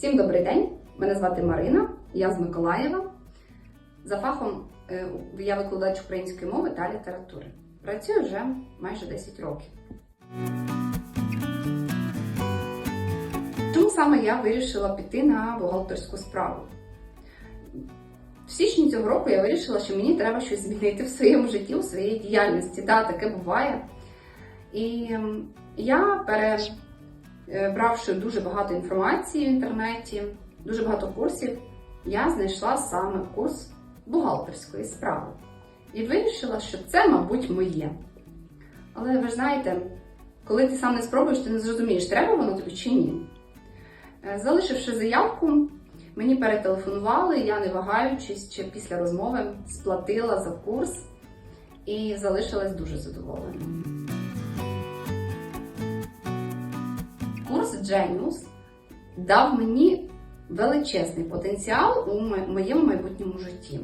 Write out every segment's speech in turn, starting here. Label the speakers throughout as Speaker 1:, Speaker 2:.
Speaker 1: Всім добрий день! Мене звати Марина, я з Миколаєва. За фахом е, я викладач української мови та літератури. Працюю вже майже 10 років. Чому саме я вирішила піти на бухгалтерську справу? В січні цього року я вирішила, що мені треба щось змінити в своєму житті, у своїй діяльності. Так, таке буває. І я перебравши дуже багато інформації в інтернеті, дуже багато курсів, я знайшла саме курс бухгалтерської справи. І вирішила, що це, мабуть, моє. Але ви ж знаєте, коли ти сам не спробуєш, ти не зрозумієш, треба воно тобі чи ні. Е, Залишивши заявку, мені перетелефонували, я не вагаючись, чи після розмови сплатила за курс і залишилась дуже задоволена. Курс Genius дав мені величезний потенціал у моєму майбутньому житті.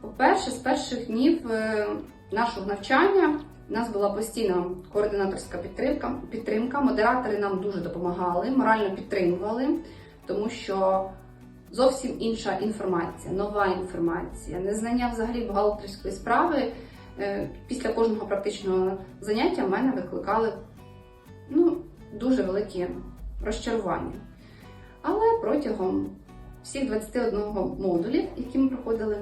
Speaker 1: По-перше, з перших днів е, нашого навчання у нас була постійна координаторська підтримка. підтримка. Модератори нам дуже допомагали, морально підтримували, тому що зовсім інша інформація, нова інформація, незнання взагалі бухгалтерської справи. е, Після кожного практичного заняття в мене викликали дуже великі розчарування. Але протягом всіх 21 модулів, які ми проходили,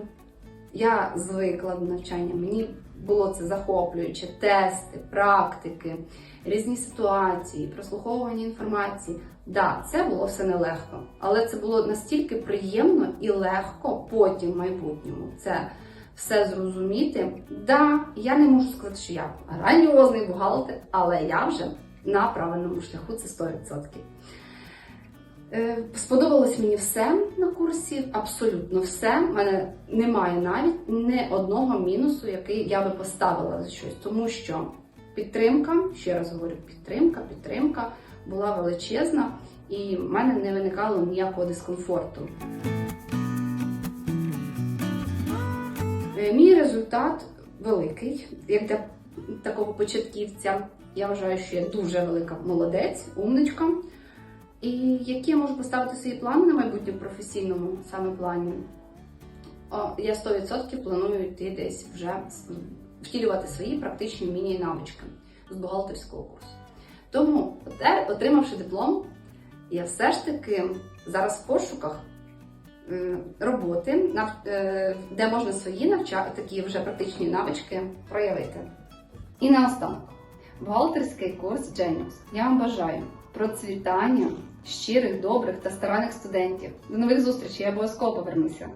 Speaker 1: я звикла до навчання. Мені було це захоплююче, тести, практики, різні ситуації, прослуховування інформації. Да, це було все нелегко, але це було настільки приємно і легко потім в майбутньому. Це все зрозуміти. Да, я не можу сказати, що я граніозний бухгалтер, але я вже на правильному шляху це 100%. Е, Сподобалось мені все на курсі, абсолютно все. У мене немає навіть не одного мінусу, який я би поставила за щось, тому що підтримка, ще раз говорю, підтримка, підтримка була величезна, і в мене не виникало ніякого дискомфорту. Е, Мій результат великий, як для такого початківця. Я вважаю, що я дуже велика молодець, умничка. І які я можу поставити свої плани на майбутнє в професійному саме плані? Я 100% планую йти десь вже втілювати свої практичні міні-навички з бухгалтерського курсу. Тому, отримавши диплом, я все ж таки зараз в пошуках е, роботи, е, де можна свої навча... такі вже практичні навички проявити. І наостанок, бухгалтерський курс Genius. Я вам бажаю процвітання, щирих, добрих та старанних студентів. До нових зустрічей, я обов'язково повернуся.